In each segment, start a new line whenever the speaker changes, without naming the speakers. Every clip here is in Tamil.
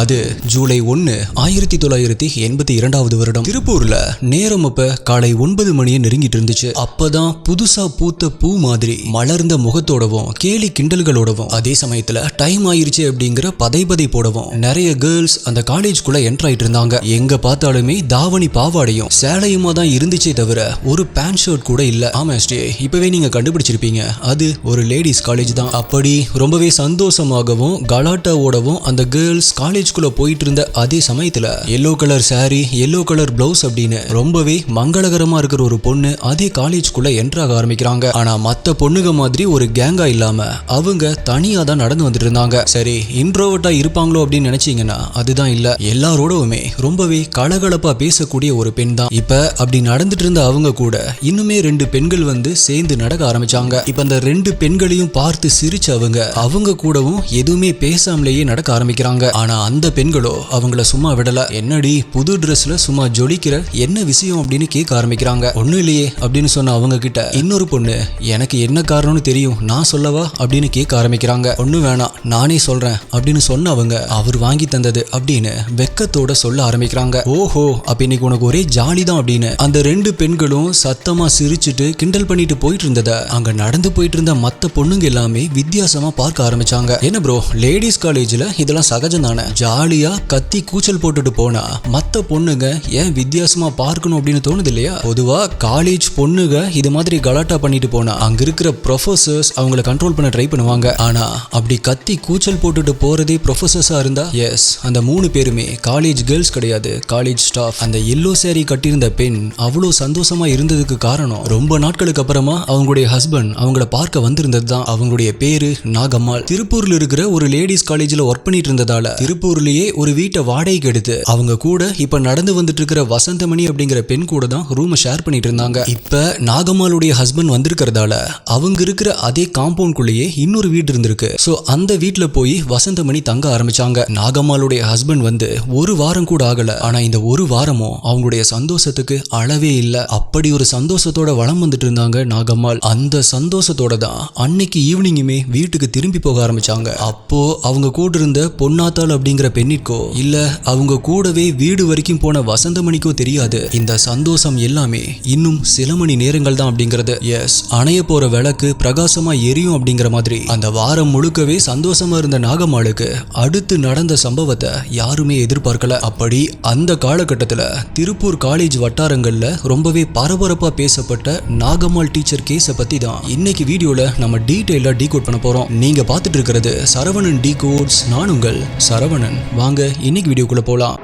அது ஜூலை ஒன்று ஆயிரத்தி தொள்ளாயிரத்தி எண்பத்தி இரண்டாவது வருடம். திருப்பூர்ல நேரம் அப்ப காலை ஒன்பது மணியை நெருங்கிட்டு இருந்துச்சு. அப்பதான் புதுசா பூத்த பூ மாதிரி மலர்ந்த முகத்தோடவும் கேலி கிண்டல்களோடவும் அதே சமயத்துல டைம் ஆயிருச்சு அப்படிங்கிற பதை பதை போடவும் நிறைய கேர்ள்ஸ் அந்த காலேஜ்குள்ள என்டர் ஆயிட்டு இருந்தாங்க. எங்க பார்த்தாலுமே தாவணி பாவாடையும் சேலையுமா தான் இருந்துச்சே தவிர ஒரு பேண்ட் ஷர்ட் கூட இல்ல. ஆமா ஸ்டே இப்பவே நீங்க கண்டுபிடிச்சிருப்பீங்க. அது ஒரு லேடிஸ் காலேஜ் தான். அப்படி ரொம்பவே சந்தோஷமாகவும் கலாட்டாவோடவும் அந்த கேர்ள்ஸ் காலேஜ் காலேஜ்குள்ள போயிட்டு இருந்த அதே சமயத்துல yellow colour sari yellow colour blouse அப்படின்னு ரொம்பவே மங்களகரமா இருக்கிற ஒரு பொண்ணு அதே காலேஜ்குள்ள என்ட்ராக ஆரம்பிக்கிறாங்க. ஆனா மத்த பொண்ணுங்க மாதிரி ஒரு கேங்கா இல்லாம அவங்க தனியா தான் நடந்து வந்துட்டு இருந்தாங்க. சரி இன்ட்ரோவர்ட்டா இருப்பாங்களோ அப்படின்னு நினைச்சீங்கன்னா அதுதான் இல்ல. எல்லாரோடவுமே ரொம்பவே கலகலப்பா பேசக்கூடிய ஒரு பெண் தான். இப்ப அப்படி நடந்துட்டு இருந்த அவங்க கூட இன்னுமே ரெண்டு பெண்கள் வந்து சேர்ந்து நடக்க ஆரம்பிச்சாங்க. இப்ப அந்த ரெண்டு பெண்களையும் பார்த்து சிரிச்ச அவங்க அவங்க கூடவும் எதுவுமே பேசாமலேயே நடக்க ஆரம்பிக்கிறாங்க. ஆனா அந்த பெண்களோ அவங்கள சும்மா விடல. என்னடி புது ட்ரெஸ்ல சும்மா ஜொலிக்கிற? என்ன விஷயம் அப்படின்னு கேட்க ஆரம்பிக்கிறாங்க. ஒன்றும் இல்லையே அப்படின்னு சொன்ன அவங்க கிட்ட இன்னொரு பொண்ணு எனக்கு என்ன காரணம்னு தெரியும். நான் சொல்லவா? அப்படின்னு கேட்க ஆரம்பிக்கிறாங்க. ஒன்றும் வேணாம் நானே சொல்றேன் அப்படின்னு சொன்ன அவங்க அவர் வாங்கி தந்தது அப்படின்னு வெக்கத்தோட சொல்ல ஆரம்பிக்கிறாங்க. ஓஹோ அப்ப இன்னைக்கு உனக்கு ஒரே ஜாலி தான் அப்படின்னு அந்த ரெண்டு பெண்களும் சத்தமா சிரிச்சுட்டு கிண்டல் பண்ணிட்டு போயிட்டு இருந்தத அங்க நடந்து போயிட்டு இருந்த மத்த பொண்ணுங்க எல்லாமே வித்தியாசமா பார்க்க ஆரம்பிச்சாங்க. என்ன ப்ரோ லேடிஸ் காலேஜ்ல இதெல்லாம் சகஜம் தானே? ஜாலியா கத்தி கூச்சல் போட்டுட்டு போனா மத்த பொண்ணுங்க ஏன் வித்தியாசமா பார்க்கணும் அப்படின்னு தோணுது இல்லையா பொதுவா காலேஜ் பொண்ணுங்க இது மாதிரி கலாட்டா பண்ணிட்டு போனா அங்க இருக்கிற ப்ரொஃபசர்ஸ் அவங்கள கண்ட்ரோல் பண்ண ட்ரை பண்ணுவாங்க. ஆனா அப்படி கத்தி கூச்சல் போட்டுட்டு போறதே ப்ரொஃபசர்ஸா இருந்தா எஸ் அந்த மூணு பேருமே காலேஜ் கேர்ள்ஸ் கிடையாது காலேஜ் ஸ்டாஃப் அந்த எல்லோ சேரீ கட்டியிருந்த பெண் அவ்வளோ சந்தோஷமா இருந்ததுக்கு காரணம் ரொம்ப நாட்களுக்கு அப்புறமா அவங்களுடைய ஹஸ்பண்ட் அவங்கள பார்க்க வந்திருந்தது தான் அவங்களுடைய பேரு நாகம்மாள். திருப்பூர்ல இருக்கிற ஒரு லேடிஸ் காலேஜ்ல ஒர்க் பண்ணிட்டு இருந்ததால திருப்பூர்லயே ஒரு வீட்டை வாடகைக்கு எடுத்து அவங்க கூட இப்ப நடந்து வந்துட்டு இருக்கிற வசந்தமணி அப்படிங்கிற பெண் கூட தான் ரூமை ஷேர் பண்ணிட்டு இருந்தாங்க. இப்ப நாகம்மாளுடைய ஹஸ்பண்ட் வந்திருக்கிறதால அவங்க இருக்கிற அதே காம்பவுண்ட்குள்ளேயே இன்னொரு வீடு இருந்திருக்கு. சோ அந்த வீட்டுல போய் வசந்தமணி தங்க ஆரம்பிச்சாங்க. நாகம்மாளுடைய ஹஸ்பண்ட் வந்து ஒரு வாரம் கூட ஆகல. ஆனா இந்த ஒரு வாரமும் அவங்களுடைய சந்தோஷத்துக்கு அளவே இல்ல. அப்படி ஒரு சந்தோஷத்தோட வளம் வந்துட்டு இருந்தாங்க நாகம்மாள். அந்த சந்தோஷத்தோட தான் அன்னைக்கு ஈவினிங்குமே வீட்டுக்கு திரும்பி போக ஆரம்பிச்சாங்க. அப்போ அவங்க கூட இருந்த பொன்னாத்தாள் அப்படிங்கிற பெண்ணிற்கோ இல்ல அவங்க கூடவே வீடு வரைக்கும் போன வசந்தமணிக்கோ தெரியாது. இந்த சந்தோஷம் எல்லாமே இன்னும் சில மணி நேரங்கள் தான் அப்படிங்கிறது. எஸ் அணைய போற விளக்கு பிரகாசமா எரியும் அப்படிங்கிற மாதிரி. அந்த வாரம் முழுக்கவே சந்தோஷமா இருந்த நாகம்மாளுக்கு அடுத்து நடந்த சம்பவத்தை யாருமே எதிர்பார்க்கல. அப்படி அந்த காலகட்டத்துல திருப்பூர் காலேஜ் வட்டாரங்கள்ல ரொம்பவே பரபரப்பா பேசப்பட்ட நாகம்மாள் டீச்சர் கேஸை பத்தி தான் இன்னைக்கு வீடியோல நம்ம டீடைலா டீகோட் பண்ண போறோம். நீங்க பார்த்துட்டு இருக்கிறது சரவணன் டீகோட்ஸ் நானுங்கள் நான் உங்கள் சரவணன். வாங்க இன்னைக்கு வீடியோக்குள்ளே போகலாம்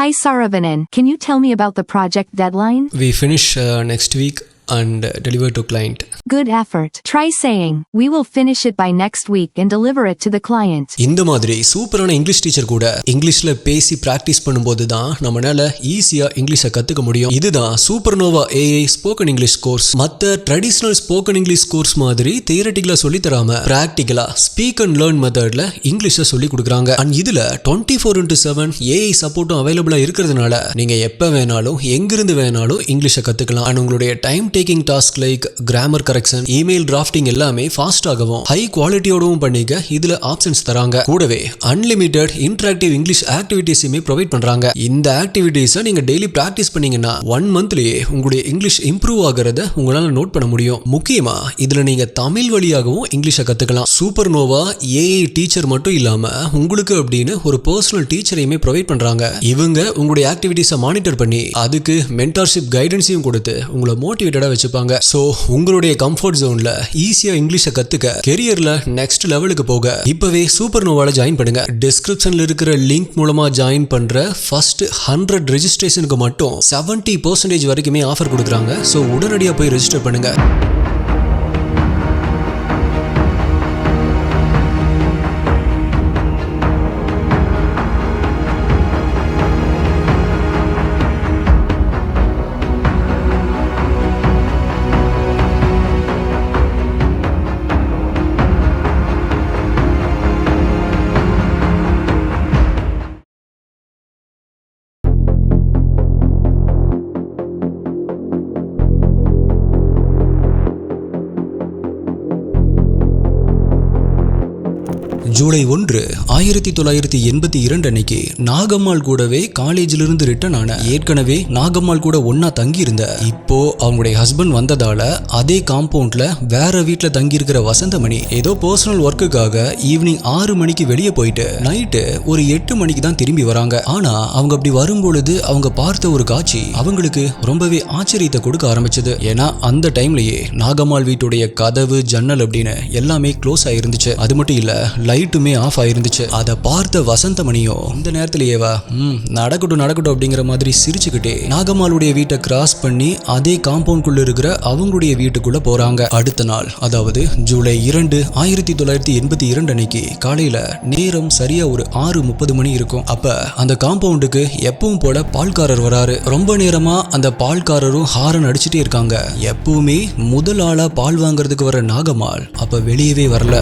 Hi Saravanan, can you tell me about the project deadline?
We finish uh, next week and deliver to client.
Good effort. Try saying, we will finish it by next week and deliver it to the client.
இந்த மாதிரி சூப்பரான இங்கிலீஷ் டீச்சர் கூட இங்கிலீஷ்ல பேசி பிராக்டிஸ் பண்ணும்போது தான் நம்மளால ஈஸியா இங்கிலீஷை கத்துக்க முடியும் இதுதான் super Nova AI spoken English course மத்த ட்ரெடிஷனல் ஸ்போக்கன் இங்கிலீஷ் கோர்ஸ் மாதிரி தியரட்டிக்கலா சொல்லி தராம பிராக்டிக்கலா ஸ்பீக் அண்ட் லேர்ன் மெத்தட்ல இங்கிலீஷை சொல்லி கொடுக்குறாங்க அண்ட் இதுல twenty four into seven AI சப்போர்ட்டும் அவைலபிளா இருக்கிறதுனால நீங்க எப்ப வேணாலும் எங்கிருந்து வேணாலும் இங்கிலீஷை கத்துக்கலாம் அண்ட் உங்களுடைய time taking task like grammar correction email drafting எல்லாமே ஃபாஸ்டாகவும் ஹை குவாலிட்டியோடவும் பண்ணிக்க இதுல ஆப்ஷன்ஸ் தராங்க. கூடவே அன்லிமிட்டெட் இன்டராக்டிவ் இங்கிலீஷ் ஆக்டிவிட்டிஸுமே ப்ரொவைட் பண்றாங்க. இந்த ஆக்டிவிட்டீஸை நீங்க டெய்லி பிராக்டிஸ் பண்ணீங்கன்னா ஒன் மந்த்லயே உங்களுடைய இங்கிலீஷ் இம்ப்ரூவ் ஆகிறத உங்களால நோட் பண்ண முடியும். முக்கியமா இதுல நீங்க தமிழ் வழியாகவும் இங்கிலீஷை கத்துக்கலாம். சூப்பர் நோவா ஏஐ டீச்சர் மட்டும் இல்லாம உங்களுக்கு அப்படின்னு ஒரு பர்சனல் டீச்சரையுமே ப்ரொவைட் பண்றாங்க. இவங்க உங்களுடைய ஆக்டிவிட்டீஸை மானிட்டர் பண்ணி அதுக்கு மென்டார்ஷிப் கைடன்ஸையும் கொடுத்து உங்களை மோட்டிவேட்டடா வச்சுப்பாங்க. ஸோ உங்களுடைய கம்ஃபர்ட் ஜோனில் ஈஸியாக இங்கிலீஷை கற்றுக்க கெரியரில் நெக்ஸ்ட் லெவலுக்கு போக இப்போவே சூப்பர் நோவாவில் ஜாயின் பண்ணுங்க டிஸ்கிரிப்ஷனில் இருக்கிற லிங்க் மூலமாக ஜாயின் பண்ணுற ஃபர்ஸ்ட் ஹண்ட்ரட் ரெஜிஸ்ட்ரேஷனுக்கு மட்டும் 70% பர்சன்டேஜ் வரைக்குமே ஆஃபர் கொடுக்குறாங்க. ஸோ உடனடியாக போய் ரெஜிஸ்டர் பண்ணுங்கள் ஜூலை ஒன்று ஆயிரத்தி தொள்ளாயிரத்தி எண்பத்தி இரண்டு அன்னைக்கு நாகம்மாள் கூடவே காலேஜிலிருந்து இருந்து ரிட்டர்ன் ஆன ஏற்கனவே நாகம்மாள் கூட ஒன்னா தங்கி இருந்த இப்போ அவங்களுடைய ஹஸ்பண்ட் வந்ததால அதே காம்பவுண்ட்ல வேற வீட்டில் தங்கி இருக்கிற வசந்தமணி ஏதோ பர்சனல் ஒர்க்குக்காக ஈவினிங் ஆறு மணிக்கு வெளியே போயிட்டு நைட்டு ஒரு எட்டு மணிக்கு தான் திரும்பி வராங்க. ஆனா அவங்க அப்படி வரும்பொழுது அவங்க பார்த்த ஒரு காட்சி அவங்களுக்கு ரொம்பவே ஆச்சரியத்தை கொடுக்க ஆரம்பிச்சது. ஏன்னா அந்த டைம்லயே நாகம்மாள் வீட்டுடைய கதவு ஜன்னல் அப்படின்னு எல்லாமே க்ளோஸ் ஆயிருந்துச்சு அது மட்டும் இல்ல லைட்டுமே ஆஃப் ஆயிருந்துச்சு. அதை பார்த்த வசந்தமணியும் இந்த நேரத்திலேயேவா ம் நடக்கட்டும் நடக்கட்டும் அப்படிங்கிற மாதிரி சிரிச்சுக்கிட்டே நாகம்மாளுடைய வீட்டை கிராஸ் பண்ணி அதே காம்பவுண்ட்குள்ள இருக்கிற அவங்களுடைய வீட்டுக்குள்ள போறாங்க. அடுத்த நாள் அதாவது ஜூலை இரண்டு ஆயிரத்தி தொள்ளாயிரத்தி எண்பத்தி இரண்டு அன்னைக்கு காலையில நேரம் சரியா ஒரு ஆறு முப்பது மணி இருக்கும். அப்ப அந்த காம்பவுண்டுக்கு எப்பவும் போல பால்காரர் வராரு. ரொம்ப நேரமா அந்த பால்காரரும் ஹாரன் அடிச்சுட்டே இருக்காங்க. எப்பவுமே முதல் ஆளா பால் வாங்குறதுக்கு வர நாகம்மாள் அப்ப வெளியவே வரல.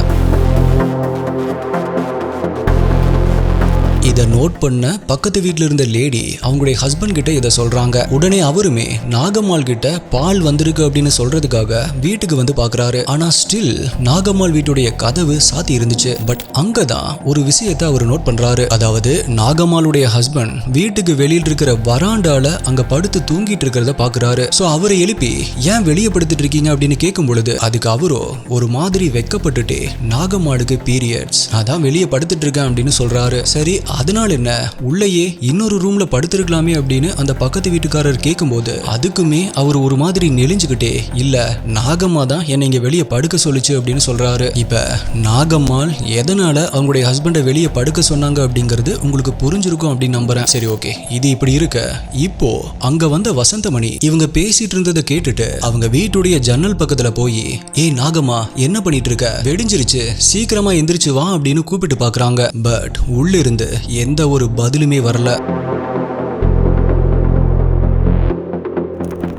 இதை நோட் பண்ண பக்கத்து வீட்டில் இருந்த லேடி அவங்களுடைய ஹஸ்பண்ட் கிட்ட இதை சொல்றாங்க. உடனே அவருமே நாகம்மாள் கிட்ட பால் வந்திருக்கு அப்படின்னு சொல்றதுக்காக வீட்டுக்கு வந்து பாக்குறாரு. ஆனா ஸ்டில் நாகம்மாள் வீட்டுடைய கதவு சாத்தி இருந்துச்சு. பட் அங்கதான் ஒரு விஷயத்தை அவர் நோட் பண்றாரு. அதாவது நாகம்மாளுடைய ஹஸ்பண்ட் வீட்டுக்கு வெளியில் இருக்கிற வராண்டால அங்க படுத்து தூங்கிட்டு இருக்கிறத பாக்குறாரு. சோ அவரை எழுப்பி ஏன் வெளியே படுத்துட்டு இருக்கீங்க? அப்படின்னு கேட்கும் பொழுது அதுக்கு அவரோ ஒரு மாதிரி வெக்கப்பட்டுட்டே நாகம்மாளுக்கு பீரியட்ஸ் அதான் வெளியே படுத்துட்டு இருக்கேன் அப்படின்னு சொல்றாரு. சரி அதனால என்ன? உள்ளேயே இன்னொரு ரூம்ல படுத்திருக்கலாமே அப்படின்னு அந்த பக்கத்து வீட்டுக்காரர் கேட்கும்போது அதுக்குமே அவர் ஒரு மாதிரி நெளிஞ்சுக்கிட்டே இல்ல நாகம்மா தான் என்னை இங்க வெளியே படுக்க சொல்லுச்சு அப்படின்னு சொல்றாரு. இப்ப நாகம்மாள் எதனால அவங்களுடைய ஹஸ்பண்டை வெளியே படுக்க சொன்னாங்க அப்படிங்கிறது உங்களுக்கு புரிஞ்சிருக்கும் அப்படின்னு நம்புறேன். சரி ஓகே. இது இப்படி இருக்க. இப்போ அங்க வந்த வசந்தமணி இவங்க பேசிட்டு இருந்ததை கேட்டுட்டு அவங்க வீட்டுடைய ஜன்னல் பக்கத்துல போய் ஏய் நாகம்மா என்ன பண்ணிட்டு இருக்க? வெடிஞ்சிருச்சு. சீக்கிரமா எந்திரிச்சு வா அப்படின்னு கூப்பிட்டு பாக்குறாங்க. பட் உள்ள இருந்து எந்த ஒரு பதிலுமே வரல.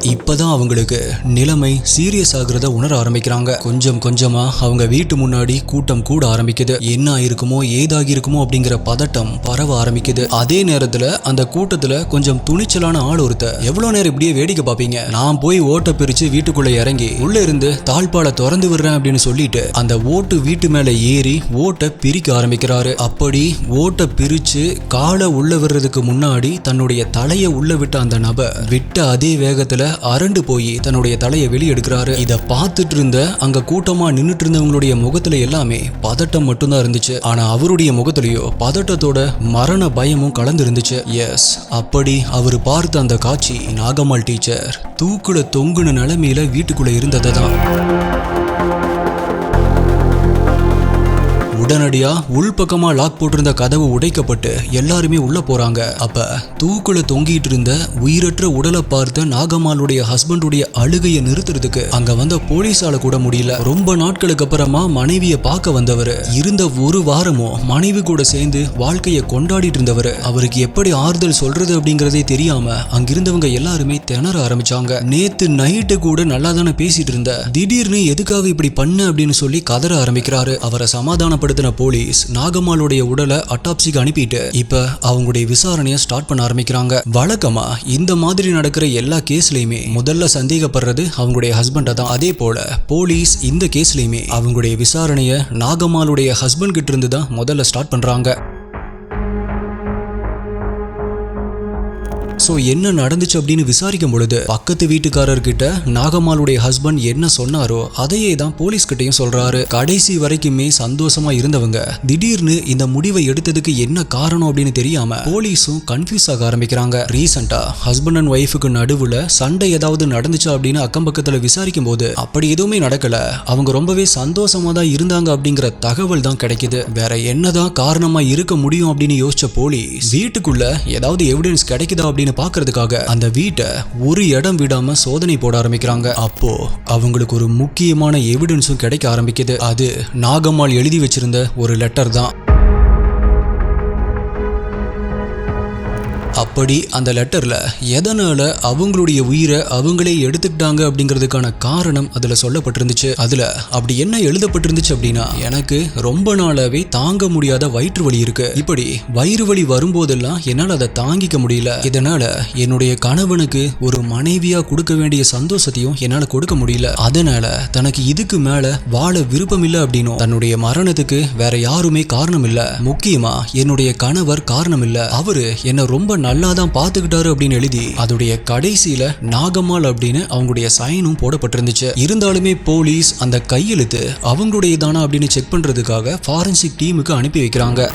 இப்பதான் அவங்களுக்கு நிலைமை சீரியஸ் ஆகுறத உணர ஆரம்பிக்கிறாங்க. கொஞ்சம் கொஞ்சமா அவங்க வீட்டு முன்னாடி கூட்டம் கூட ஆரம்பிக்குது. என்ன ஆயிருக்குமோ ஏதாகி இருக்குமோ அப்படிங்கிற பதட்டம் பரவ ஆரம்பிக்குது. அதே நேரத்துல அந்த கூட்டத்துல கொஞ்சம் துணிச்சலான ஆள் ஒருத்த எவ்வளவு நேரம் இப்படியே வேடிக்கை பார்ப்பீங்க? நான் போய் ஓட்டை பிரிச்சு வீட்டுக்குள்ள இறங்கி உள்ள இருந்து தாழ்பாலை திறந்து விடுறேன் அப்படின்னு சொல்லிட்டு அந்த ஓட்டு வீட்டு மேல ஏறி ஓட்டை பிரிக்க ஆரம்பிக்கிறாரு. அப்படி ஓட்டை பிரிச்சு காலை உள்ள விடுறதுக்கு முன்னாடி தன்னுடைய தலையை உள்ள விட்ட அந்த நபர் விட்ட அதே வேகத்துல அரண்டு போய் தன்னுடைய தலையை வெளியெடுக்கிறாரு. இதை பார்த்துட்டு இருந்த அங்க கூட்டமா நின்னுட்டு இருந்தவங்களுடைய முகத்துல எல்லாமே பதட்டம் மட்டும்தான் இருந்துச்சு. ஆனா அவருடைய முகத்திலயோ பதட்டத்தோட மரண பயமும் கலந்து இருந்துச்சு எஸ் அப்படி அவர் பார்த்த அந்த காட்சி நாகம்மாள் டீச்சர் தூக்குல தொங்குன நிலைமையில வீட்டுக்குள்ள இருந்ததை தான் உடனடியா உள்பக்கமா லாக் போட்டிருந்த கதவு உடைக்கப்பட்டு எல்லாருமே உள்ள போறாங்க. அப்ப தூக்குல தொங்கிட்டு இருந்த உயிரற்ற உடலை பார்த்த நாகம்மாளுடைய ஹஸ்பண்டுடைய அழுகையை நிறுத்துறதுக்கு அங்க வந்த போலீஸால கூட முடியல. ரொம்ப நாட்களுக்கு அப்புறமா மனைவிய பார்க்க வந்தவர். இருந்த ஒரு வாரமும் மனைவி கூட சேர்ந்து வாழ்க்கையை கொண்டாடிட்டு இருந்தவர். அவருக்கு எப்படி ஆறுதல் சொல்றது அப்படிங்கறதே தெரியாம அங்கிருந்தவங்க எல்லாருமே திணற ஆரம்பிச்சாங்க. நேத்து நைட்டு கூட நல்லா தானே பேசிட்டு இருந்த. திடீர்னு எதுக்காக இப்படி பண்ண அப்படின்னு சொல்லி கதற ஆரம்பிக்கிறாரு. அவரை சமாதானப்படுத்த சமாதானப்படுத்தின போலீஸ் நாகம்மாளுடைய உடலை அட்டாப்சிக்கு அனுப்பிட்டு இப்ப அவங்களுடைய விசாரணையை ஸ்டார்ட் பண்ண ஆரம்பிக்கிறாங்க. வழக்கமா இந்த மாதிரி நடக்கிற எல்லா கேஸ்லயுமே முதல்ல சந்தேகப்படுறது அவங்களுடைய ஹஸ்பண்டை தான். அதே போல போலீஸ் இந்த கேஸ்லயுமே அவங்களுடைய விசாரணையை நாகம்மாளுடைய ஹஸ்பண்ட் கிட்ட இருந்து தான் முதல்ல ஸ்டார்ட் பண்றாங்க. ஸோ என்ன நடந்துச்சு அப்படின்னு விசாரிக்கும் பொழுது பக்கத்து வீட்டுக்காரர்கிட்ட நாகம்மாளுடைய ஹஸ்பண்ட் என்ன சொன்னாரோ அதையே தான் போலீஸ் கிட்டயும் சொல்றாரு. கடைசி வரைக்குமே சந்தோஷமா இருந்தவங்க. திடீர்னு இந்த முடிவை எடுத்ததுக்கு என்ன காரணம் அப்படின்னு தெரியாம போலீஸும் கன்ஃபியூஸ் ஆக ஆரம்பிக்கிறாங்க. ரீசெண்டா ஹஸ்பண்ட் அண்ட் ஒய்ஃபுக்கு நடுவுல சண்டை ஏதாவது நடந்துச்சா அப்படின்னு அக்கம் பக்கத்துல விசாரிக்கும் போது அப்படி எதுவுமே நடக்கல. அவங்க ரொம்பவே சந்தோஷமா தான் இருந்தாங்க அப்படிங்கிற தகவல் தான் கிடைக்குது. வேற என்னதான் காரணமா இருக்க முடியும் அப்படின்னு யோசிச்ச போலீஸ் வீட்டுக்குள்ள ஏதாவது எவிடன்ஸ் கிடைக்குதா அப்படின்னு பார்க்கிறதுக்காக அந்த வீட்டை ஒரு இடம் விடாம சோதனை போட ஆரம்பிக்கிறாங்க. அப்போ அவங்களுக்கு ஒரு முக்கியமான எவிடன்ஸும் கிடைக்க ஆரம்பிக்குது. அது நாகம்மாள் எழுதி வச்சிருந்த ஒரு லெட்டர் தான். அப்படி அந்த லெட்டரில் எதனால அவங்களுடைய உயிரை அவங்களே எடுத்துக்கிட்டாங்க அப்படிங்கிறதுக்கான காரணம் அதில் சொல்லப்பட்டிருந்துச்சு. அதில் அப்படி என்ன எழுதப்பட்டிருந்துச்சு அப்படின்னா எனக்கு ரொம்ப நாளாவே தாங்க முடியாத வயிற்று வலி இருக்கு. இப்படி வயிறு வலி வரும்போதெல்லாம் என்னால் அதை தாங்கிக்க முடியல. இதனால என்னுடைய கணவனுக்கு ஒரு மனைவியாக கொடுக்க வேண்டிய சந்தோஷத்தையும் என்னால் கொடுக்க முடியல. அதனால தனக்கு இதுக்கு மேல வாழ விருப்பம் இல்லை அப்படின்னும். தன்னுடைய மரணத்துக்கு வேற யாருமே காரணம் இல்லை. முக்கியமா என்னுடைய கணவர் காரணம் இல்லை. அவரு என்ன ரொம்ப நல்லா தான் பாத்துக்கிட்டாரு அப்படின்னு எழுதி அதோடைய கடைசியில நாகம்மாள் அப்படின்னு அவங்களுடைய சைனும் போடப்பட்டிருந்துச்சு. இருந்தாலுமே போலீஸ் அந்த கையெழுத்து அவங்களுடைய தானா அப்படின்னு செக் பண்றதுக்காக ஃபாரன்சிக் டீமுக்கு அனுப்பி வைக்கிறாங்க.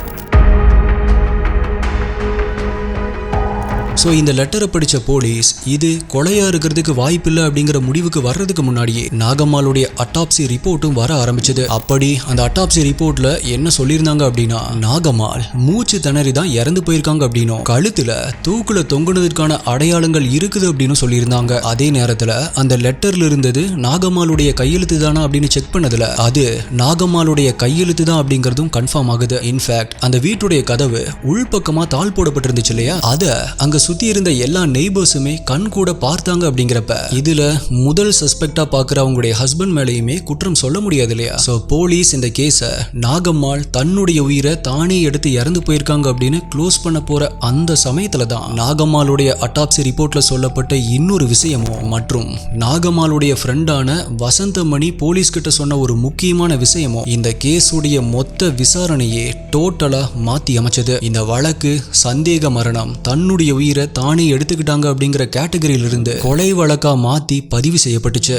ஸோ இந்த லெட்டரை படித்த போலீஸ் இது கொலையாக இருக்கிறதுக்கு வாய்ப்பில்லை அப்படிங்கிற முடிவுக்கு வர்றதுக்கு முன்னாடியே நாகம்மாளுடைய அட்டாப்சி ரிப்போர்ட்டும் வர ஆரம்பிச்சது. அப்படி அந்த அட்டாப்சி ரிப்போர்ட்ல என்ன சொல்லியிருந்தாங்க அப்படின்னா நாகம்மாள் மூச்சு திணறி தான் இறந்து போயிருக்காங்க அப்படின்னும். கழுத்துல தூக்குல தொங்குனதற்கான அடையாளங்கள் இருக்குது அப்படின்னு சொல்லியிருந்தாங்க. அதே நேரத்தில் அந்த லெட்டர்ல இருந்தது நாகம்மாளுடைய கையெழுத்து தானா அப்படின்னு செக் பண்ணதுல அது நாகம்மாளுடைய கையெழுத்து தான் அப்படிங்கிறதும் கன்ஃபார்ம் ஆகுது. இன்ஃபேக்ட் அந்த வீட்டுடைய கதவு உள்பக்கமா தாள் போடப்பட்டிருந்துச்சு இல்லையா? அதை அங்க சுத்தி இருந்த எல்லா நெய்பர்ஸுமே கண் கூட பார்த்தாங்க அப்படிங்கிறப்ப இதுல முதல் சஸ்பெக்டா பாக்குற அவங்களுடைய ஹஸ்பண்ட் மேலேயுமே குற்றம் சொல்ல முடியாது இல்லையா? சோ போலீஸ் இந்த கேஸ நாகம்மாள் தன்னுடைய உயிரை தானே எடுத்து இறந்து போயிருக்காங்க அப்படின்னு க்ளோஸ் பண்ண போற அந்த சமயத்துல தான் நாகம்மாளுடைய அட்டாப்சி ரிப்போர்ட்ல சொல்லப்பட்ட இன்னொரு விஷயமும் மற்றும் நாகம்மாளுடைய ஃப்ரெண்டான வசந்தமணி போலீஸ் கிட்ட சொன்ன ஒரு முக்கியமான விஷயமும் இந்த கேஸுடைய மொத்த விசாரணையே டோட்டலா மாத்தி அமைச்சது. இந்த வழக்கு சந்தேக மரணம் தன்னுடைய உயிர் தானே எடுத்துக்கிட்டாங்க அப்படிங்கிற கேட்டகரியிலிருந்து கொலை வழக்கா மாத்தி பதிவு செய்யப்பட்டுச்சு.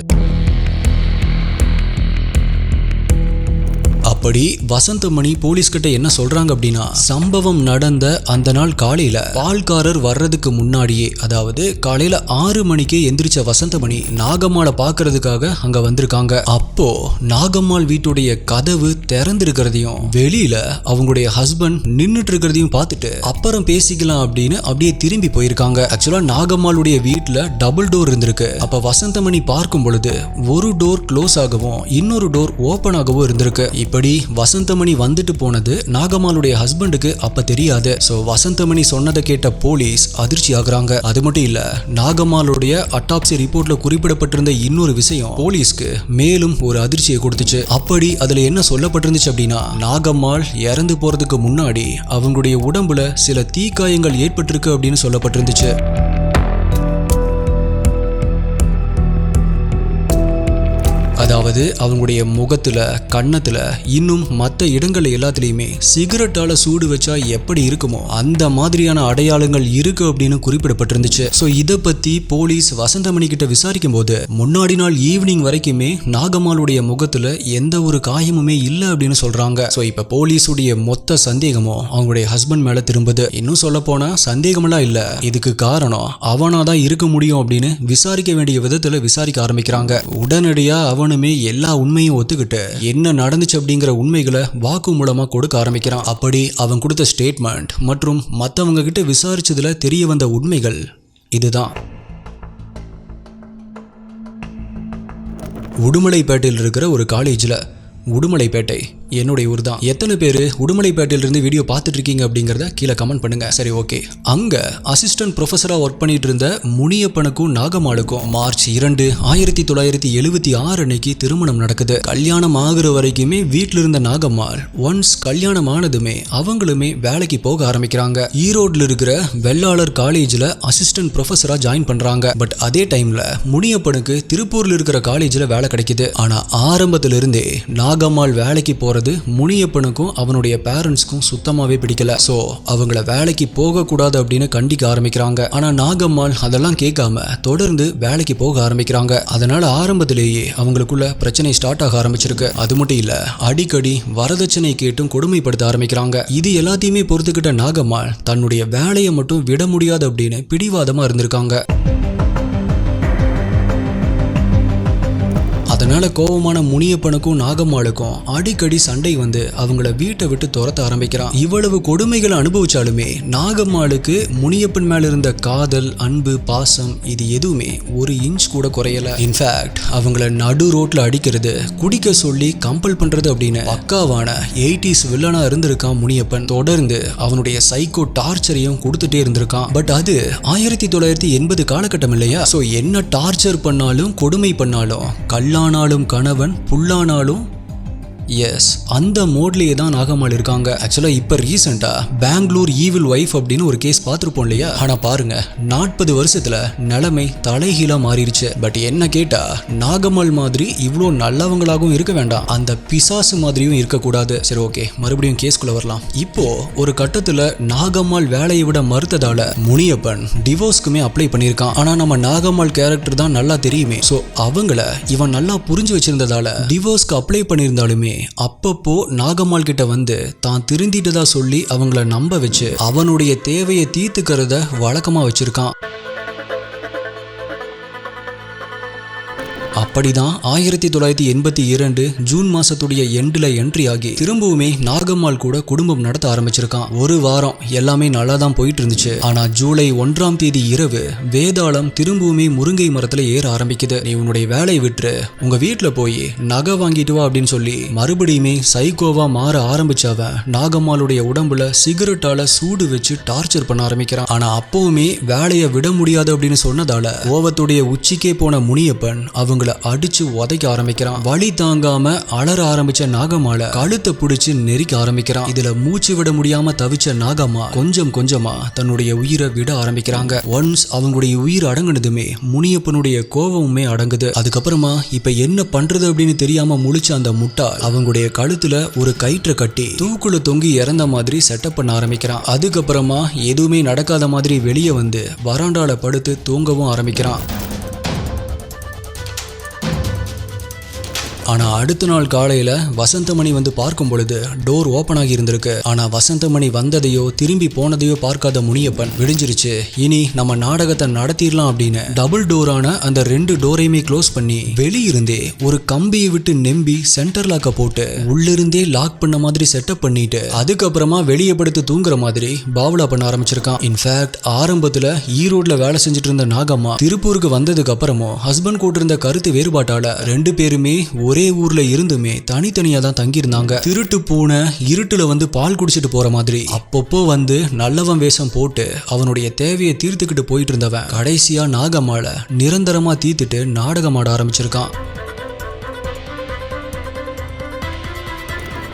அப்படி வசந்தமணி போலீஸ் கிட்ட என்ன சொல்றாங்க அப்படின்னா சம்பவம் நடந்த அந்த நாள் காலையில பால்காரர் வர்றதுக்கு முன்னாடியே அதாவது காலையில ஆறு மணிக்கே எந்திரிச்ச வசந்தமணி நாகம்மாளை பார்க்கறதுக்காக அங்க வந்திருக்காங்க. அப்போ நாகம்மாள் வீட்டுடைய கதவு திறந்திருக்கிறதையும் வெளியில அவங்களுடைய ஹஸ்பண்ட் நின்னுட்டு இருக்கிறதையும் பார்த்துட்டு அப்புறம் பேசிக்கலாம் அப்படின்னு அப்படியே திரும்பி போயிருக்காங்க. ஆக்சுவலா நாகம்மாளுடைய வீட்டுல டபுள் டோர் இருந்திருக்கு. அப்ப வசந்தமணி பார்க்கும் பொழுது ஒரு டோர் க்ளோஸ் ஆகவும் இன்னொரு டோர் ஓபன் ஆகவும் இருந்திருக்கு. இப்படி வசந்தமணி வந்துட்டு போனது நாகம்மாளுடைய ஹஸ்பண்டுக்கு அப்ப தெரியாது. சோ வசந்தமணி சொன்னதை கேட்ட போலீஸ் அதிர்ச்சி ஆகுறாங்க. அது மட்டும் இல்ல நாகம்மாளுடைய அட்டாப்சி ரிப்போர்ட்ல குறிப்பிடப்பட்டிருந்த இன்னொரு விஷயம் போலீஸ்க்கு மேலும் ஒரு அதிர்ச்சியை கொடுத்துச்சு. அப்படி அதுல என்ன சொல்லப்பட்டிருந்துச்சு அப்படின்னா நாகம்மாள் இறந்து போறதுக்கு முன்னாடி அவங்களுடைய உடம்புல சில தீக்காயங்கள் ஏற்பட்டிருக்கு அப்படின்னு சொல்லப்பட்டிருந்துச்சு. அதாவது அவங்களுடைய முகத்துல கன்னத்தில் இன்னும் மற்ற இடங்கள் எல்லாத்துலேயுமே சிகரெட்டால சூடு வச்சா எப்படி இருக்குமோ அந்த மாதிரியான அடையாளங்கள் இருக்கு அப்படின்னு குறிப்பிடப்பட்டிருந்துச்சு. ஸோ இதை பத்தி போலீஸ் வசந்தமணி கிட்ட விசாரிக்கும் போது முன்னாடி நாள் ஈவினிங் வரைக்குமே நாகம்மாளுடைய முகத்துல எந்த ஒரு காயமுமே இல்லை அப்படின்னு சொல்றாங்க. ஸோ இப்போ போலீஸுடைய மொத்த சந்தேகமும் அவங்களுடைய ஹஸ்பண்ட் மேல திரும்புது. இன்னும் சொல்ல போனா சந்தேகமெல்லாம் இல்ல. இதுக்கு காரணம் அவனாக தான் இருக்க முடியும் அப்படின்னு விசாரிக்க வேண்டிய விதத்துல விசாரிக்க ஆரம்பிக்கிறாங்க. உடனடியா அவனுமே எல்லா உண்மையும் ஒத்துக்கிட்டு என்ன நடந்துச்சு அப்படிங்கிற உண்மைகளை வாக்கு மூலமா கொடுக்க ஆரம்பிக்கிறான். அப்படி அவன் கொடுத்த ஸ்டேட்மெண்ட் மற்றும் மற்றவங்க கிட்ட விசாரிச்சதுல தெரிய வந்த உண்மைகள் இதுதான். உடுமலைப்பேட்டையில் இருக்கிற ஒரு காலேஜில் உடுமலைப்பேட்டை என்னுடைய ஊர் தான். எத்தனை பேர் உடுமலைப்பேட்டையிலிருந்து வீடியோ பார்த்துட்டு இருக்கீங்க அப்படிங்கிறத கீழே கமெண்ட் பண்ணுங்க. சரி ஓகே அங்க அசிஸ்டன்ட் ப்ரொஃபஸராக ஒர்க் பண்ணிட்டு இருந்த முனியப்பனுக்கும் நாகமாளுக்கும் மார்ச் இரண்டு ஆயிரத்தி தொள்ளாயிரத்தி எழுபத்தி ஆறு அன்னைக்கு திருமணம் நடக்குது. கல்யாணம் ஆகுற வரைக்குமே வீட்டில் இருந்த நாகம்மாள் ஒன்ஸ் கல்யாணம் ஆனதுமே அவங்களுமே வேலைக்கு போக ஆரம்பிக்கிறாங்க. ஈரோட்ல இருக்கிற வெள்ளாளர் காலேஜில் அசிஸ்டன்ட் ப்ரொஃபஸராக ஜாயின் பண்றாங்க. பட் அதே டைம்ல முனியப்பனுக்கு திருப்பூர்ல இருக்கிற காலேஜில் வேலை கிடைக்குது. ஆனா ஆரம்பத்திலிருந்தே நாகம்மாள் வேலைக்கு போகிறது முனியப்பனுக்கும் அவனுடைய பேரண்ட்ஸ்க்கும் சுத்தமாகவே பிடிக்கல. ஸோ அவங்கள வேலைக்கு போகக்கூடாது அப்படின்னு கண்டிக்க ஆரம்பிக்கிறாங்க. ஆனால் நாகம்மாள் அதெல்லாம் கேட்காம தொடர்ந்து வேலைக்கு போக ஆரம்பிக்கிறாங்க. அதனால ஆரம்பத்திலேயே அவங்களுக்குள்ள பிரச்சனை ஸ்டார்ட் ஆக ஆரம்பிச்சிருக்கு. அது மட்டும் இல்லை அடிக்கடி வரதட்சணை கேட்டும் கொடுமைப்படுத்த ஆரம்பிக்கிறாங்க. இது எல்லாத்தையுமே பொறுத்துக்கிட்ட நாகம்மாள் தன்னுடைய வேலையை மட்டும் விட முடியாது அப்படின்னு பிடிவாதமாக இருந்திருக்காங்க. இதனால கோபமான முனியப்பனுக்கும் நாகம்மாளுக்கும் அடிக்கடி சண்டை வந்து அவங்கள வீட்டை விட்டு துரத்த ஆரம்பிக்கிறான். இவ்வளவு கொடுமைகளை அனுபவிச்சாலுமே நாகம்மாளுக்கு முனியப்பன் மேல இருந்த காதல் அன்பு பாசம் இது எதுவுமே ஒரு இன்ச் கூட குறையல. இன்ஃபேக்ட் அவங்கள நடு ரோட்ல அடிக்கிறது குடிக்க சொல்லி கம்பல் பண்றது அப்படின்னு பக்காவான எயிட்டிஸ் வில்லனா இருந்திருக்கான் முனியப்பன். தொடர்ந்து அவனுடைய சைக்கோ டார்ச்சரையும் கொடுத்துட்டே இருந்திருக்கான். பட் அது ஆயிரத்தி தொள்ளாயிரத்தி எண்பது காலகட்டம் இல்லையா? ஸோ என்ன டார்ச்சர் பண்ணாலும் கொடுமை பண்ணாலும் கல்லானாலும் கணவன் புல்லானாலும் எஸ் அந்த மோட்லேயே தான் நாகம்மாள் இருக்காங்க. ஆக்சுவலாக இப்போ ரீசெண்டாக பெங்களூர் ஈவில் ஒய்ஃப் அப்படின்னு ஒரு கேஸ் பார்த்துருப்போம் இல்லையா? ஆனால் பாருங்க நாற்பது வருஷத்தில் நிலைமை தலைகீழாக மாறிடுச்சு. பட் என்ன கேட்டால் நாகம்மாள் மாதிரி இவ்வளோ நல்லவங்களாகவும் இருக்க வேண்டாம். அந்த பிசாசு மாதிரியும் இருக்கக்கூடாது. சரி ஓகே மறுபடியும் கேஸ்குள்ளே வரலாம். இப்போ ஒரு கட்டத்தில் நாகம்மாள் வேலையை விட மறுத்ததால முனியப்பன் டிவோர்ஸ்க்குமே அப்ளை பண்ணியிருக்கான். ஆனால் நம்ம நாகம்மாள் கேரக்டர் தான் நல்லா தெரியுமே. ஸோ அவங்கள இவன் நல்லா புரிஞ்சு வச்சிருந்ததால டிவோர்ஸ்க்கு அப்ளை பண்ணியிருந்தாலுமே அப்பப்போ நாகம்மாள் கிட்ட வந்து தான் திருந்திட்டதா சொல்லி அவங்கள நம்ப வச்சு அவனுடைய தேவையை தீர்த்துக்கிறத வழக்கமா வச்சிருக்கான். அப்படிதான் ஆயிரத்தி தொள்ளாயிரத்தி எண்பத்தி இரண்டு ஜூன் மாசத்துடைய எண்டில் என்ட்ரி ஆகி திரும்பவுமே நாகம்மாள் கூட குடும்பம் நடத்த ஆரம்பிச்சிருக்கான். ஒரு வாரம் எல்லாமே நல்லா தான் போயிட்டு இருந்துச்சு ஆனா ஜூலை ஒன்றாம் தேதி இரவு வேதாளம் திரும்பவுமே முருங்கை மரத்துல ஏற ஆரம்பிக்குது. நீ உன்னுடைய வேலையை விட்டு உங்க வீட்டுல போய் நகை வாங்கிட்டு வா அப்படின்னு சொல்லி மறுபடியுமே சைக்கோவா மாற ஆரம்பிச்சவன் நாகம்மாளுடைய உடம்புல சிகரெட்டால சூடு வச்சு டார்ச்சர் பண்ண ஆரம்பிக்கிறான். ஆனா அப்பவுமே வேலையை விட முடியாது அப்படின்னு சொன்னதால கோவத்துடைய உச்சிக்கே போன முனியப்பன் அவங்கள அடிச்சு உதைக்க ஆரம்பிக்கிறான். வலி தாங்காம அலற ஆரம்பிச்ச நாகமால கழுத்தை பிடிச்சு நெரிக்க ஆரம்பிக்கிறான். இதுல மூச்சு விட முடியாம தவிச்ச நாகம்மா கொஞ்சம் கொஞ்சமா தன்னுடைய உயிரை விட ஆரம்பிக்கிறாங்க. ஒன்ஸ் அவங்களுடைய உயிர் அடங்குனதுமே முனியப்பனுடைய கோபமுமே அடங்குது. அதுக்கப்புறமா இப்ப என்ன பண்றது அப்படின்னு தெரியாம முழிச்ச அந்த முட்டாள் அவங்களுடைய கழுத்துல ஒரு கயிற்றை கட்டி தூக்குல தொங்கி இறந்த மாதிரி செட்டப் பண்ண ஆரம்பிக்கிறான். அதுக்கப்புறமா எதுவுமே நடக்காத மாதிரி வெளியே வந்து வராண்டால படுத்து தூங்கவும் ஆரம்பிக்கிறான். ஆனா அடுத்த நாள் காலையில வசந்தமணி வந்து பார்க்கும் பொழுது டோர் ஓபன் ஆகி இருந்திருக்கு ஆனா வசந்தமணி வந்ததையோ திரும்பி போனதையோ பார்க்காத முனியப்பன் விடிஞ்சிருச்சு. இனி நம்ம நாடகத்தை நடத்திடலாம் அப்படின்னு டபுள் டோரான அந்த ரெண்டு டோரையுமே க்ளோஸ் பண்ணி வெளியிருந்தே ஒரு கம்பியை விட்டு நெம்பி சென்டர் லாக்க போட்டு உள்ளிருந்தே லாக் பண்ண மாதிரி செட்டப் பண்ணிட்டு அதுக்கப்புறமா வெளியே படுத்து தூங்குற மாதிரி பாவலா பண்ண ஆரம்பிச்சிருக்கான். இன்ஃபேக்ட் ஆரம்பத்துல ஈரோட்ல வேலை செஞ்சுட்டு இருந்த நாகம்மா திருப்பூருக்கு வந்ததுக்கு அப்புறமும் ஹஸ்பண்ட் கூட இருந்த கருத்து வேறுபாட்டால ரெண்டு பேருமே ஒரு ஒரே ஊர்ல இருந்துமே தனித்தனியா தான் தங்கியிருந்தாங்க. திருட்டு பூனை இருட்டுல வந்து பால் குடிச்சிட்டு போற மாதிரி. அப்பப்போ வந்து நல்லவன் வேஷம் போட்டு அவனுடைய தேவையை தீர்த்துக்கிட்டு போயிட்டு இருந்தவன் கடைசியா நாகமால நிரந்தரமா தீர்த்துட்டு நாடகம் ஆட ஆரம்பிச்சிருக்கான்.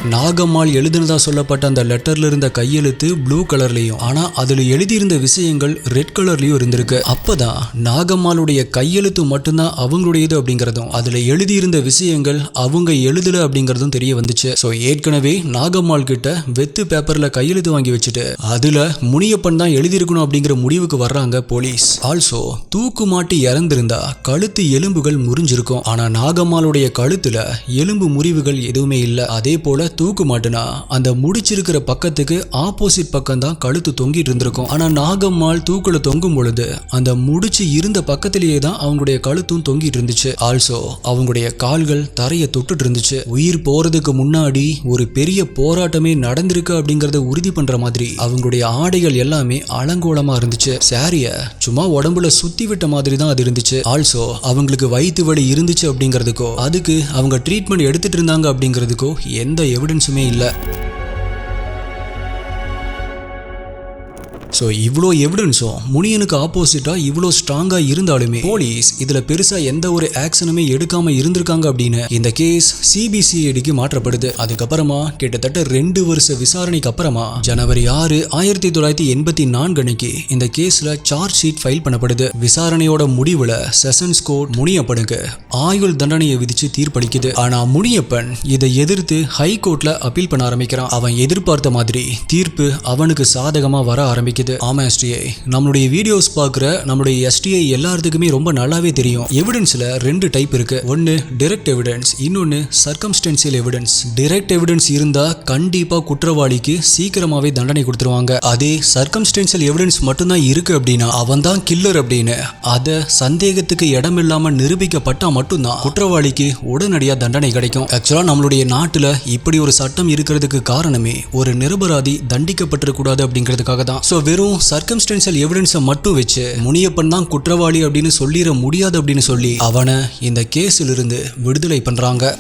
நாகம்மாள் எழுதுனதா சொல்லப்பட்ட அந்த லெட்டர்ல இருந்த கையெழுத்து ப்ளூ கலர்லயும் ஆனா அதுல எழுதியிருந்த விஷயங்கள் ரெட் கலர்லயும் இருந்திருக்கு. அப்பதான் நாகம்மாளுடைய கையெழுத்து மட்டும்தான் அவங்களுடையது அப்படிங்கறதும் அதுல எழுதியிருந்த விஷயங்கள் அவங்க எழுதல அப்படிங்கறதும் தெரிய வந்துச்சு. ஸோ ஏற்கனவே நாகம்மாள் கிட்ட வெத்து பேப்பர்ல கையெழுத்து வாங்கி வச்சுட்டு அதுல முனியப்பன் தான் எழுதியிருக்கணும் அப்படிங்கிற முடிவுக்கு வர்றாங்க போலீஸ். ஆல்சோ தூக்கு மாட்டி இறந்திருந்தா கழுத்து எலும்புகள் முறிஞ்சிருக்கும். ஆனா நாகம்மாளுடைய கழுத்துல எலும்பு முறிவுகள் எதுவுமே இல்லை. அதே போல தூக்கு மாட்டுனா அந்த முடிச்சிருக்கிற பக்கத்துக்கு ஆப்போசிட் பக்கம் தான் கழுத்து தொங்கிட்டு இருந்திருக்கும். ஆனா நாகம்மாள் தூக்குல தொங்கும் பொழுது அந்த முடிச்சு இருந்த பக்கத்திலேயே தான் அவங்களுடைய கழுத்தும் தொங்கிட்டு இருந்துச்சு. ஆல்சோ அவங்களுடைய கால்கள் தரைய தொட்டுட்டு இருந்துச்சு. உயிர் போறதுக்கு முன்னாடி ஒரு பெரிய போராட்டமே நடந்திருக்கு அப்படிங்கறத உறுதி பண்ற மாதிரி அவங்களுடைய ஆடைகள் எல்லாமே அலங்கோலமா இருந்துச்சு. சாரிய சும்மா உடம்புல சுத்தி விட்ட மாதிரி தான் அது இருந்துச்சு. ஆல்சோ அவங்களுக்கு வயிற்று வலி இருந்துச்சு அப்படிங்கிறதுக்கோ அதுக்கு அவங்க ட்ரீட்மெண்ட் எடுத்துட்டு இருந்தாங்க அப்படிங்கிறதுக்கோ எந்த எவிடன்ஸுமே இல்லை. ஸோ இவ்வளோ எவிடன்ஸும் முனியனுக்கு ஆப்போசிட்டாக இவ்வளோ ஸ்ட்ராங்காக இருந்தாலுமே போலீஸ் இதில் பெருசாக எந்த ஒரு ஆக்ஷனுமே எடுக்காமல் இருந்திருக்காங்க அப்படின்னு இந்த கேஸ் சிபிசிஐடிக்கு மாற்றப்படுது. அதுக்கப்புறமா கிட்டத்தட்ட ரெண்டு வருஷ விசாரணைக்கு அப்புறமா ஜனவரி ஆறு ஆயிரத்தி தொள்ளாயிரத்தி எண்பத்தி நான்கு அன்னைக்கு இந்த கேஸில் சார்ஜ் ஷீட் ஃபைல் பண்ணப்படுது. விசாரணையோட முடிவில் செஷன்ஸ் கோர்ட் முனியப்பனுக்கு ஆயுள் தண்டனையை விதிச்சு தீர்ப்பளிக்குது. ஆனால் முனியப்பன் இதை எதிர்த்து ஹை அப்பீல் பண்ண ஆரம்பிக்கிறான். அவன் எதிர்பார்த்த மாதிரி தீர்ப்பு அவனுக்கு சாதகமாக வர ஆரம்பிக்குது. ஆரம்பிக்குது ஆமா எஸ்டிஐ நம்மளுடைய வீடியோஸ் பார்க்குற நம்மளுடைய எஸ்டிஐ எல்லாத்துக்குமே ரொம்ப நல்லாவே தெரியும். எவிடன்ஸ்ல ரெண்டு டைப் இருக்கு. ஒன்னு டிரெக்ட் எவிடன்ஸ் இன்னொன்னு சர்க்கம்ஸ்டன்சியல் எவிடன்ஸ் டிரெக்ட் எவிடன்ஸ் இருந்தா கண்டிப்பா குற்றவாளிக்கு சீக்கிரமாவே தண்டனை கொடுத்துருவாங்க. அதே சர்க்கம்ஸ்டன்சியல் எவிடன்ஸ் மட்டும்தான் இருக்கு அப்படின்னா அவன் தான் கில்லர் அப்படின்னு. அதை சந்தேகத்துக்கு இடமில்லாம நிரூபிக்கப்பட்டா மட்டும்தான் குற்றவாளிக்கு உடனடியா தண்டனை கிடைக்கும். ஆக்சுவலா நம்மளுடைய நாட்டுல இப்படி ஒரு சட்டம் இருக்கிறதுக்கு காரணமே ஒரு நிரபராதி தண்டிக்கப்பட்டிருக்கூடாது அப்படிங்கிறதுக்காக தான் ஸோ வெறும் சர்க்கம்ஸ்டன்சியல் எவிடன்ஸை மட்டும் வச்சு முனியப்பன் தான் குற்றவாளி அப்படின்னு சொல்லிட முடியாது அப்படின்னு சொல்லி அவனை இந்த கேஸில் இருந்து விடுதலை பண்றாங்க.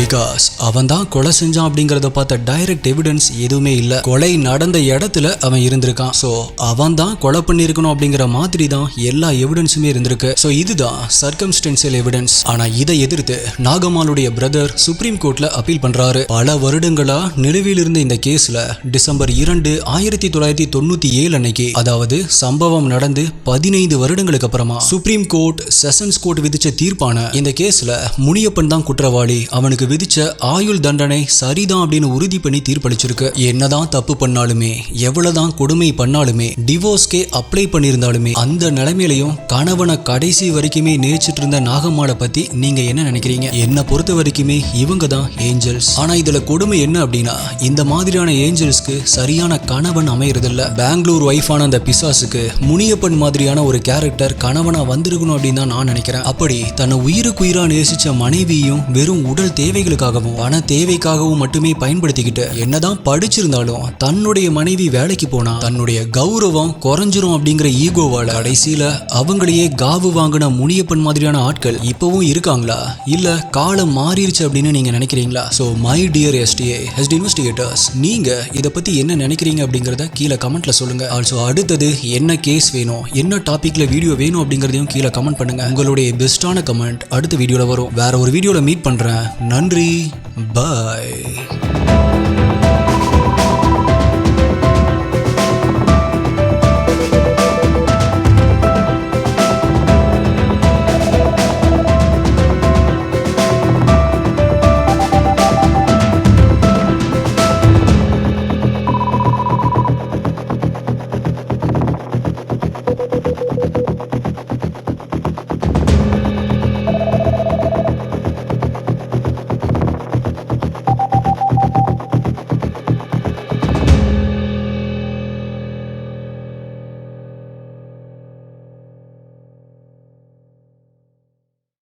பிகாஸ் அவன் தான் கொலை செஞ்சான் அப்படிங்கிறத பார்த்த டைரக்ட் எவிடன்ஸ் எதுவுமே இல்லை. கொலை நடந்த இடத்துல அவன் இருந்திருக்கான். ஸோ அவன் தான் கொலை பண்ணியிருக்கணும் அப்படிங்கிற மாதிரி தான் எல்லா எவிடன்ஸுமே இருந்திருக்கு. ஸோ இதுதான் சர்க்கம்ஸ்டன்சியல் எவிடன்ஸ் ஆனால் இதை எதிர்த்து நாகமாலுடைய பிரதர் சுப்ரீம் கோர்ட்ல அப்பீல் பண்றாரு. பல வருடங்களா நிலுவையில் இருந்த இந்த கேஸ்ல டிசம்பர் இரண்டு ஆயிரத்தி தொள்ளாயிரத்தி தொண்ணூத்தி ஏழு அன்னைக்கு அதாவது சம்பவம் நடந்து பதினைந்து வருடங்களுக்கு அப்புறமா சுப்ரீம் கோர்ட் செஷன்ஸ் கோர்ட் விதிச்ச தீர்ப்பான இந்த கேஸ்ல முனியப்பன் தான் குற்றவாளி. அவனுக்கு விதிச்ச ஆயுள் தண்டனை சரிதான் அப்படின்னு உறுதி பண்ணி தீர்ப்பளிச்சிருக்கு. என்னதான் தப்பு பண்ணாலுமே எவ்வளவுதான் கொடுமை பண்ணாலுமே டிவோர்ஸ்க்கே அப்ளை பண்ணியிருந்தாலுமே அந்த நிலைமையிலையும் கணவனை கடைசி வரைக்குமே நேச்சிட்டு இருந்த நாகம்மாளை பத்தி நீங்க என்ன நினைக்கிறீங்க? என்னை பொறுத்த வரைக்குமே இவங்க தான் ஏஞ்சல்ஸ் ஆனா இதுல கொடுமை என்ன அப்படின்னா இந்த மாதிரியான ஏஞ்சல்ஸ்க்கு சரியான கணவன் அமையறதில்ல. பெங்களூர் ஒய்ஃபான அந்த பிசாசுக்கு முனியப்பன் மாதிரியான ஒரு கேரக்டர் கணவனா வந்திருக்கணும் அப்படின்னு தான் நான் நினைக்கிறேன். அப்படி தன்னை உயிருக்கு உயிரா நேசிச்ச மனைவியும் வெறும் உடல் தேவை தேவைகளுக்காகவும் பண தேவைக்காகவும் மட்டுமே பயன்படுத்திக்கிட்டு என்னதான் படிச்சிருந்தாலும் தன்னுடைய மனைவி வேலைக்கு போனா தன்னுடைய கௌரவம் குறைஞ்சிரும் அப்படிங்கிற ஈகோவால கடைசியில அவங்களையே காவு வாங்கின முனியப்பன் மாதிரியான ஆட்கள் இப்பவும் இருக்காங்களா? இல்ல காலம் மாறிடுச்சு அப்படின்னு நீங்க நினைக்கிறீங்களா? So my dear STA heist investigators நீங்க இதை பத்தி என்ன நினைக்கிறீங்க அப்படிங்கறத கீழே கமெண்ட்ல சொல்லுங்க. ஆல்சோ அடுத்தது என்ன கேஸ் வேணும் என்ன டாபிக்ல வீடியோ வேணும் அப்படிங்கறதையும் கீழே கமெண்ட் பண்ணுங்க. உங்களுடைய பெஸ்டான கமெண்ட் அடுத்த வீடியோல வரும். வேற ஒரு வீடியோல மீட் பண்றேன். நன்றி. பாய்